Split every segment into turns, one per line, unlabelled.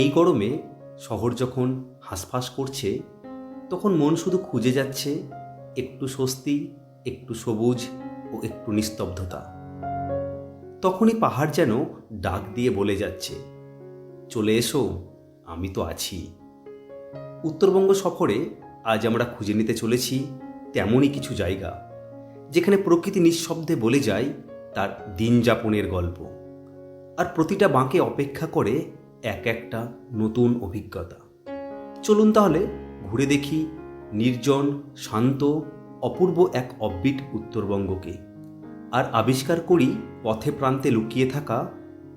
এই গরমে শহর যখন হাঁসফাঁস করছে, তখন মন শুধু খুঁজে যাচ্ছে একটু স্বস্তি, একটু সবুজ ও একটু নিস্তব্ধতা। তখনই পাহাড় যেন ডাক দিয়ে বলে যাচ্ছে, চলে এসো, আমি তো আছি। উত্তরবঙ্গ সফরে আজ আমরা খুঁজে নিতে চলেছি তেমনই কিছু জায়গা, যেখানে প্রকৃতি নিঃশব্দে বলে যায় তার দিন যাপনের গল্প। আর প্রতিটা বাঁকে অপেক্ষা করে এক একটা নতুন অভিজ্ঞতা। চলুন তাহলে ঘুরে দেখি নির্জন, শান্ত, অপূর্ব এক অব্বিট উত্তরবঙ্গকে। আর আবিষ্কার করি পথে প্রান্তে লুকিয়ে থাকা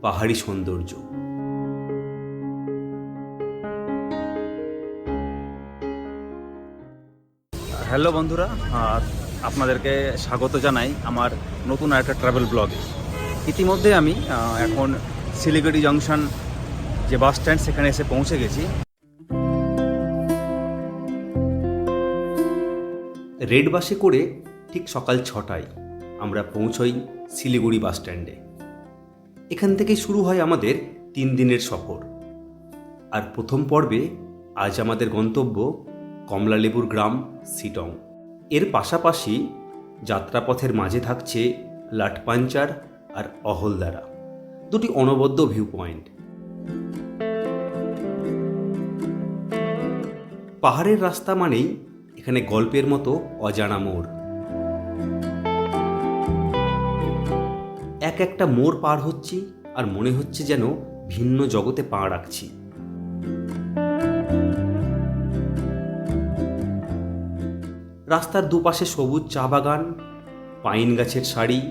পাহাড়ি সৌন্দর্য।
হ্যালো বন্ধুরা আপনাদেরকে স্বাগত জানাই আমার নতুন একটা ট্রাভেল ব্লগে ইতিমধ্যে আমি এখন শিলিগুড়ি জংশন যে বাস স্ট্যান্ড সেখানে এসে পৌঁছে গেছি।
রেড বাসে করে ঠিক সকাল ছটায় আমরা পৌঁছই শিলিগুড়ি বাস স্ট্যান্ডে। এখান থেকে শুরু হয় আমাদের তিন দিনের সফর। আর প্রথম পর্বে আজ আমাদের গন্তব্য কমলালেবুর গ্রাম, সিটং। এর পাশাপাশি যাত্রাপথের মাঝে থাকছে লাটপাঞ্চার আর অহলদারা। দুটি অনবদ্য ভিউ পয়েন্ট পাহাড়ের রাস্তা মানেই এখানে গল্পের মতো অজানা মোড়। এক একটা মোড় পার হচ্ছি আর মনে হচ্ছে যেন ভিন্ন জগতে পা রাখছি। রাস্তার দুপাশে সবুজ চা বাগান, পাইন গাছের সারি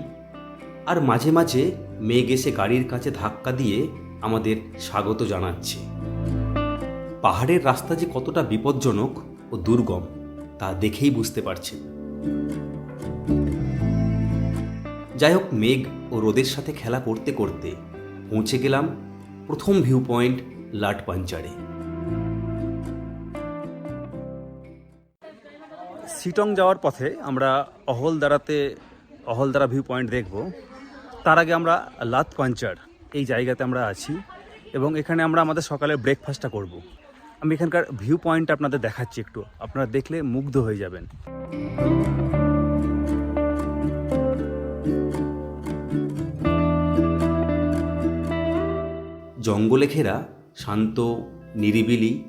আর মাঝে মাঝে মেঘ এসে গাড়ির কাছে ধাক্কা দিয়ে আমাদের স্বাগত জানাচ্ছে। পাহাড়ের রাস্তা যে কতটা বিপজ্জনক ও দুর্গম, তা দেখেই বুঝতে পারছেন যাই হোক, মেঘ ও রোদের সাথে খেলা করতে করতে পৌঁছে গেলাম প্রথম ভিউ পয়েন্ট লাট পাঞ্চারে
সিটং যাওয়ার পথে আমরা অহলদারাতে, অহলদারা ভিউ পয়েন্ট দেখব। তার আগে আমরা লাত পাঞ্চার এই জায়গাতে আমরা আছি এবং এখানে আমরা আমাদের সকালের ব্রেকফাস্টটা করব। আমি এখানকার ভিউ পয়েন্ট আপনাদের দেখাচ্ছি একটু। আপনারা দেখলে মুগ্ধ হয়ে যাবেন।
জঙ্গলে ঘেরা শান্ত, নিরিবিলি,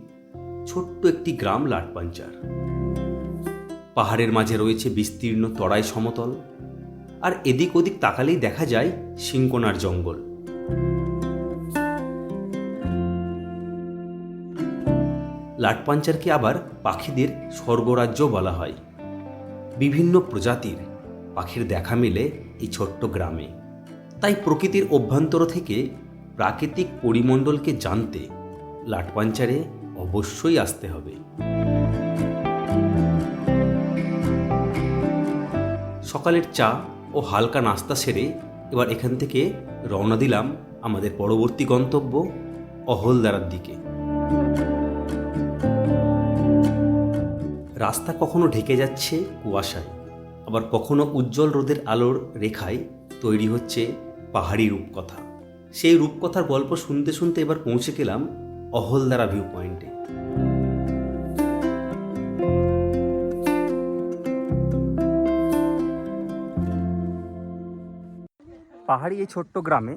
ছোট্ট একটি গ্রাম লাটপাঞ্চার। পাহাড়ের মাঝে রয়েছে বিস্তীর্ণ তরাই সমতল, আর এদিক ওদিক তাকালেই দেখা যায় সিংকোনার জঙ্গল। লাটপাঞ্চারকে আবার পাখিদের স্বর্গরাজ্য বলা হয়। বিভিন্ন প্রজাতির পাখির দেখা মেলে এই ছোট্ট গ্রামে। তাই প্রকৃতির অভ্যন্তর থেকে প্রাকৃতিক পরিমণ্ডলকে জানতে লাটপাঞ্চারে অবশ্যই আসতে হবে। সকালের চা ও হালকা নাস্তা সেরে এবার এখান থেকে রওনা দিলাম আমাদের পরবর্তী গন্তব্য অহলদারার দিকে। রাস্তা কখনো ঢেকে যাচ্ছে কুয়াশায়, আবার কখনো উজ্জ্বল রোদের আলোর রেখায় তৈরি হচ্ছে পাহাড়ি রূপকথা। সেই রূপকথার গল্প শুনতে শুনতে এবার পৌঁছে গেলাম অহলদারা ভিউ পয়েন্টে
পাহাড়ি এই ছোট্ট গ্রামে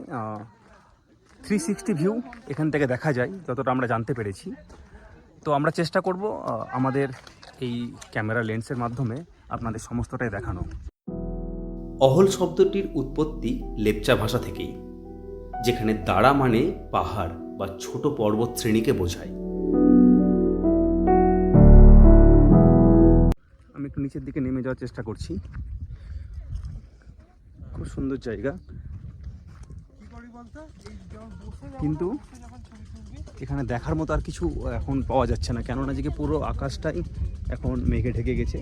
থ্রি সিক্সটি ভিউ এখান থেকে দেখা যায়, যতটা আমরা জানতে পেরেছি। তো আমরা চেষ্টা করব আমাদের এই ক্যামেরা লেন্সের মাধ্যমে আপনাদের সমস্তটাই দেখানো।
অহল শব্দটির উৎপত্তি লেপচা ভাষা থেকেই যেখানে দাঁড়া মানে পাহাড় বা ছোট পর্বত শ্রেণীকে বোঝায়।
আমি একটু নিচের দিকে নেমে যাওয়ার চেষ্টা করছি। খুব সুন্দর জায়গা। কিন্তু এখানে দেখার মতো আর কিছু এখন পাওয়া যাচ্ছে না, কেননা যে পুরো আকাশটাই এখন মেঘে ঢেকে গেছে।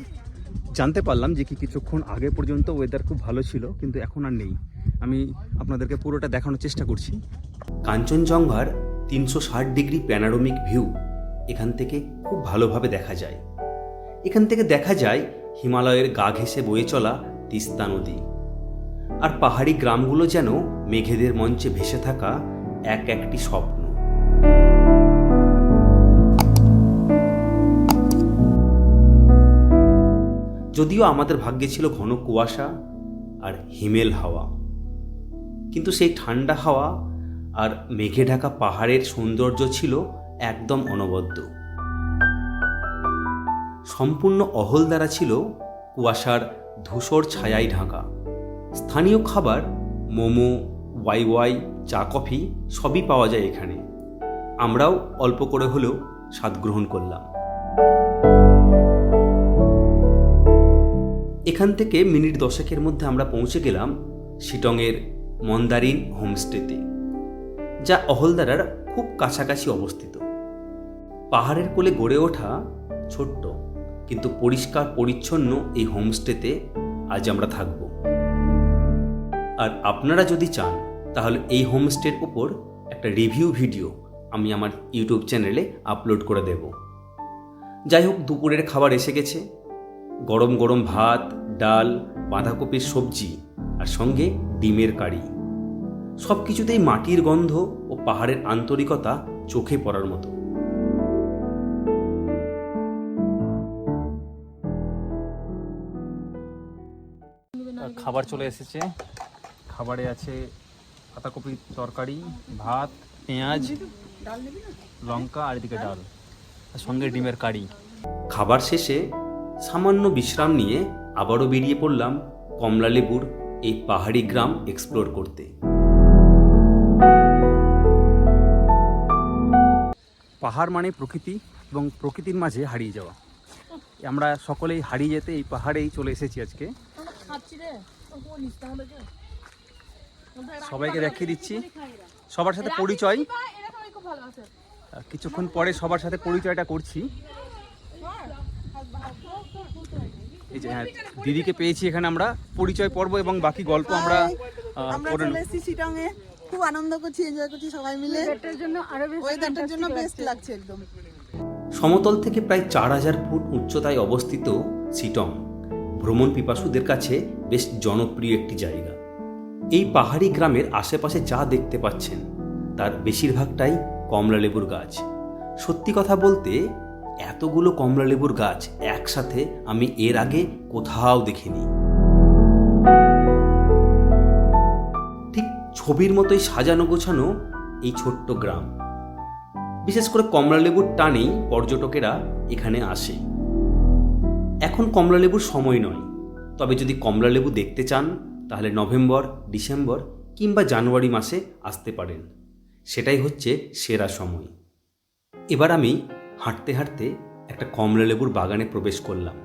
জানতে পারলাম যে কি কিছুক্ষণ আগে পর্যন্ত ওয়েদার খুব ভালো ছিল, কিন্তু এখন আর নেই। আমি আপনাদেরকে পুরোটা দেখানোর চেষ্টা করছি।
কাঞ্চনজঙ্ঘার তিনশো ষাট ডিগ্রি প্যানারোমিক ভিউ এখান থেকে খুব ভালোভাবে দেখা যায়। এখান থেকে দেখা যায় হিমালয়ের গা ঘেঁষে বয়ে চলা তিস্তা নদী। আর পাহাড়ি গ্রামগুলো যেন মেঘেদের মঞ্চে ভেসে থাকা এক একটি স্বপ্ন। যদিও আমাদের ভাগ্যে ছিল ঘন কুয়াশা আর হিমেল হাওয়া, কিন্তু সেই ঠান্ডা হাওয়া আর মেঘে ঢাকা পাহাড়ের সৌন্দর্য ছিল একদম অনবদ্য। সম্পূর্ণ অহল দ্বারা ছিল কুয়াশার ধূসর ছায়ায় ঢাকা। স্থানীয় খাবার, মোমো, ওয়াই ওয়াই, চা, কফি সবই পাওয়া যায় এখানে। আমরাও অল্প করে হলেও স্বাদ গ্রহণ করলাম। এখান থেকে মিনিট দশেকের মধ্যে আমরা পৌঁছে গেলাম শিটংয়ের মন্দারিন হোমস্টেতে, যা অহলদারার খুব কাছাকাছি অবস্থিত। পাহাড়ের কোলে গড়ে ওঠা ছোট্ট কিন্তু পরিষ্কার পরিচ্ছন্ন এই হোমস্টেতে আজ আমরা থাকব। আর আপনারা যদি চান, তাহলে এই হোমস্টের উপর একটা রিভিউ ভিডিও আমি আমার ইউটিউব চ্যানেলে আপলোড করে দেব। যাই হোক, দুপুরের খাবার এসে গেছে। গরম গরম ভাত, ডাল, বাঁধাকপির সবজি আর সঙ্গে ডিমের কারি। সব কিছুতেই মাটির গন্ধ ও পাহাড়ের আন্তরিকতা চোখে পড়ার মতো।
খাবার চলে এসেছে। খাবারে আছে পাতাকপির তরকারি ভাত পেঁয়াজ লঙ্কা আর এদিকে ডাল। আর সঙ্গে ডিমের কারি।
খাবার শেষে সামান্য বিশ্রাম নিয়ে আবারও বেরিয়ে পড়লাম কমলালেবুর এই পাহাড়ি গ্রাম এক্সপ্লোর করতে।
পাহাড় মানে প্রকৃতি এবং প্রকৃতির মাঝে হারিয়ে যাওয়া। আমরা সকলেই হারিয়ে যেতে এই পাহাড়েই চলে এসেছি আজকে। সবাইকে দেখিয়ে দিচ্ছি। সবার সাথে পরিচয়। কিছুক্ষণ পরে সবার সাথে পরিচয়টা করছি। এই যে হ্যাঁ দিদিকে পেয়েছি এখানে আমরা। পরিচয় পর্ব এবং বাকি গল্প আমরা করে
খুব আনন্দ করছি এনজয় করছি সবাই মিলে।
ওয়েদারটার জন্য আরও
ওয়েদারটার জন্য বেস্ট
লাগছে।
লাগছে একদম।
সমতল থেকে প্রায় চার হাজার ফুট উচ্চতায় অবস্থিত সিটং ভ্রমণ পিপাসুদের কাছে বেশ জনপ্রিয় একটি জায়গা। এই পাহাড়ি গ্রামের আশেপাশে যা দেখতে পাচ্ছেন, তার বেশিরভাগটাই কমলালেবুর গাছ। সত্যি কথা বলতে, এতগুলো কমলালেবুর গাছ একসাথে আমি এর আগে কোথাও দেখিনি। ঠিক ছবির মতোই সাজানো গোছানো এই ছোট্ট গ্রাম। বিশেষ করে কমলালেবুর টানেই পর্যটকেরা এখানে আসে। এখন কমলালেবুর সময় নয়, তবে যদি কমলালেবু দেখতে চান তাহলে নভেম্বর, ডিসেম্বর কিংবা জানুয়ারি মাসে আসতে পারেন। সেটাই হচ্ছে সেরা সময়। এবার আমি হাঁটতে হাঁটতে একটা কমলালেবুর বাগানে প্রবেশ করলাম।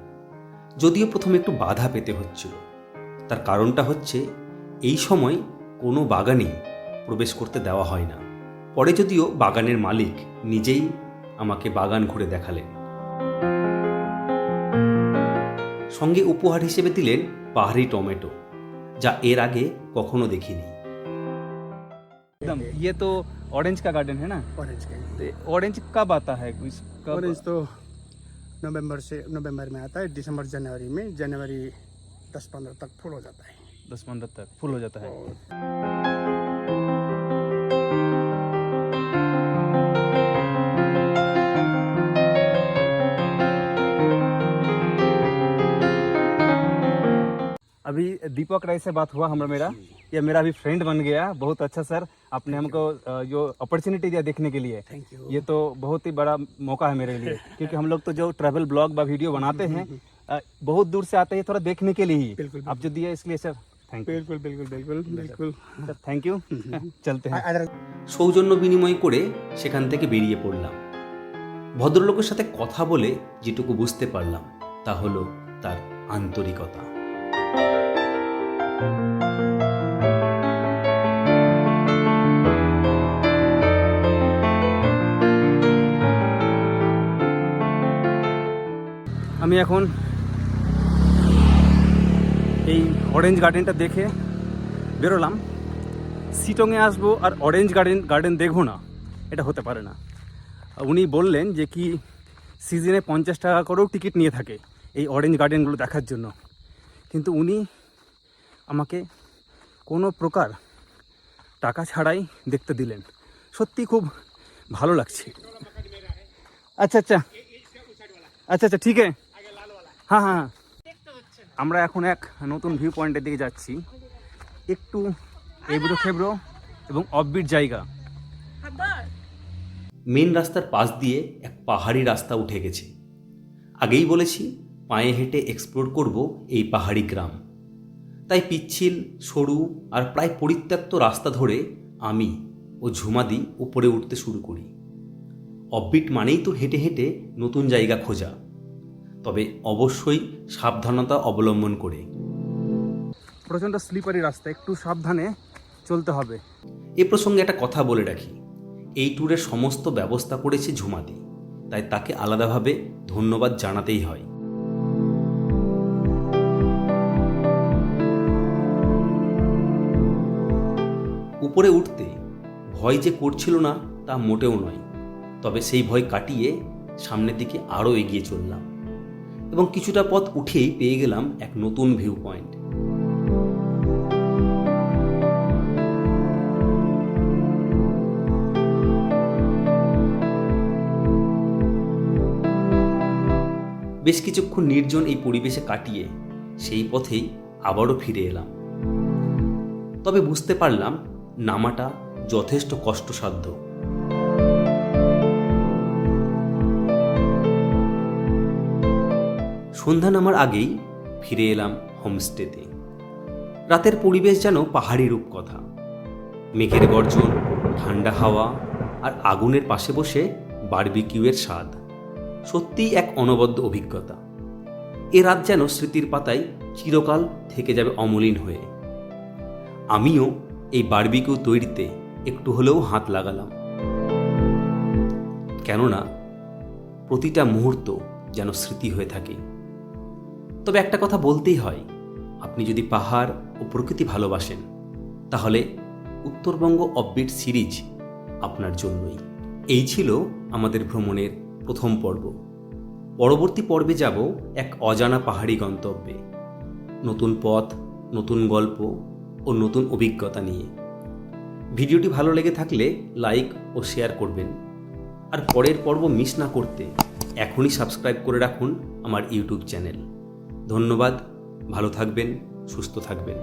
যদিও প্রথমে একটু বাধা পেতে হচ্ছিল। তার কারণটা হচ্ছে এই সময় কোনো বাগানে প্রবেশ করতে দেওয়া হয় না। পরে যদিও বাগানের মালিক নিজেই আমাকে বাগান ঘুরে দেখালেন। সঙ্গে উপহার হিসেবে দিলেন পাহাড়ি টমেটো। যা এর আগে কখনো দেখিনি
एकदम ये तो ऑरेंज का गार्डन है ना
ऑरेंज का
तो ऑरेंज कब आता है इस- कब
ऑरेंज तो नवंबर से नवंबर में आता है दिसंबर जनवरी में जनवरी दस पंद्रह तक फुल हो जाता है
दस पंद्रह तक फुल हो जाता है दीपक राय से बात हुआ हमारा मेरा ये मेरा अभी फ्रेंड बन गया बहुत अच्छा सर आपने हमको अ, जो अपॉर्चुनिटी दिया देखने के लिए
थैंक यू
ये तो बहुत ही बड़ा मौका है मेरे लिए क्योंकि हम लोग तो जो ट्रैवल ब्लॉग व वीडियो बनाते हैं अ, बहुत दूर से आते हैं थोड़ा देखने के लिए ही
बिल्कुल,
आप जो दिया इसलिए सर थैंक यू
बिल्कुल बिल्कुल बिल्कुल बिल्कुल
सर थैंक यू चलते हैं
अदर
সৌজন্য বিনিময় করে সেখান থেকে বেরিয়ে পড়লাম ভদ্রলোকের সাথে কথা বলে যেটুকু বুঝতে পারলাম তা হলো তার আন্তরিকতা
আমি এখন এই অরেঞ্জ গার্ডেনটা দেখে বেরোলাম। সিটংয়ে আসব আর অরেঞ্জ গার্ডেন গার্ডেন দেখব না। এটা হতে পারে না। উনি বললেন যে কি সিজনে পঞ্চাশ টাকা করেও টিকিট নিয়ে থাকে এই অরেঞ্জ গার্ডেনগুলো দেখার জন্য। কিন্তু উনি আমাকে কোনো প্রকার টাকা ছাড়াই দেখতে দিলেন। সত্যি খুব ভালো লাগছে। আচ্ছা আচ্ছা। আচ্ছা আচ্ছা ঠিক আছে। হ্যাঁ হ্যাঁ হ্যাঁ। আমরা এখন এক নতুন ভিউ পয়েন্টের দিকে যাচ্ছি। একটু এবড়ো খেবড়ো এবং অববিট জায়গা।
মেন রাস্তার পাশ দিয়ে এক পাহাড়ি রাস্তা উঠে গেছে। আগেই বলেছি, পায়ে হেঁটে এক্সপ্লোর করব এই পাহাড়ি গ্রাম। তাই পিচ্ছিল সরু আর প্রায় পরিত্যক্ত রাস্তা ধরে আমি ও ঝুমাদি উপরে উঠতে শুরু করি। অববিট মানেই তো হেঁটে হেঁটে নতুন জায়গা খোঁজা। তবে অবশ্যই সাবধানতা অবলম্বন করে।
প্রচণ্ড স্লিপারি রাস্তা একটু সাবধানে চলতে হবে।
এ প্রসঙ্গে একটা কথা বলে রাখি। এই ট্যুরের সমস্ত ব্যবস্থা করেছে ঝুমাদি তাই তাকে আলাদাভাবে ধন্যবাদ জানাতেই হয়। উপরে উঠতে ভয় যে করছিল না তা মোটেও নয়। তবে সেই ভয় কাটিয়ে সামনের দিকে আরও এগিয়ে চললাম এবং কিছুটা পথ উঠেই পেয়ে গেলাম এক নতুন ভিউ পয়েন্ট বেশ কিছুক্ষণ নির্জন এই পরিবেশে কাটিয়ে সেই পথেই আবারও ফিরে এলাম। তবে বুঝতে পারলাম নামাটা যথেষ্ট কষ্টসাধ্য। সন্ধ্যা নামার আগেই ফিরে এলাম হোমস্টেতে। রাতের পরিবেশ যেন পাহাড়ি রূপকথা। মেঘের গর্জন, ঠান্ডা হাওয়া আর আগুনের পাশে বসে বারবিকিউয়ের স্বাদ। সত্যিই এক অনবদ্য অভিজ্ঞতা। এ রাত যেন স্মৃতির পাতায় চিরকাল থেকে যাবে অমলিন হয়ে। আমিও এই বারবিকিউ তৈরিতে একটু হলেও হাত লাগালাম। কেননা প্রতিটা মুহূর্ত যেন স্মৃতি হয়ে থাকে। তবে একটা কথা বলতেই হয়, আপনি যদি পাহাড় ও প্রকৃতি ভালোবাসেন, তাহলে উত্তরবঙ্গ অববিট সিরিজ আপনার জন্যই। এই ছিল আমাদের ভ্রমণের প্রথম পর্ব। পরবর্তী পর্বে যাব এক অজানা পাহাড়ি গন্তব্যে। নতুন পথ, নতুন গল্প ও নতুন অভিজ্ঞতা নিয়ে। ভিডিওটি ভালো লেগে থাকলে লাইক ও শেয়ার করবেন। আর পরের পর্ব মিস না করতে এখনই সাবস্ক্রাইব করে রাখুন আমার ইউটিউব চ্যানেল। ধন্যবাদ, ভালো থাকবেন, সুস্থ থাকবেন।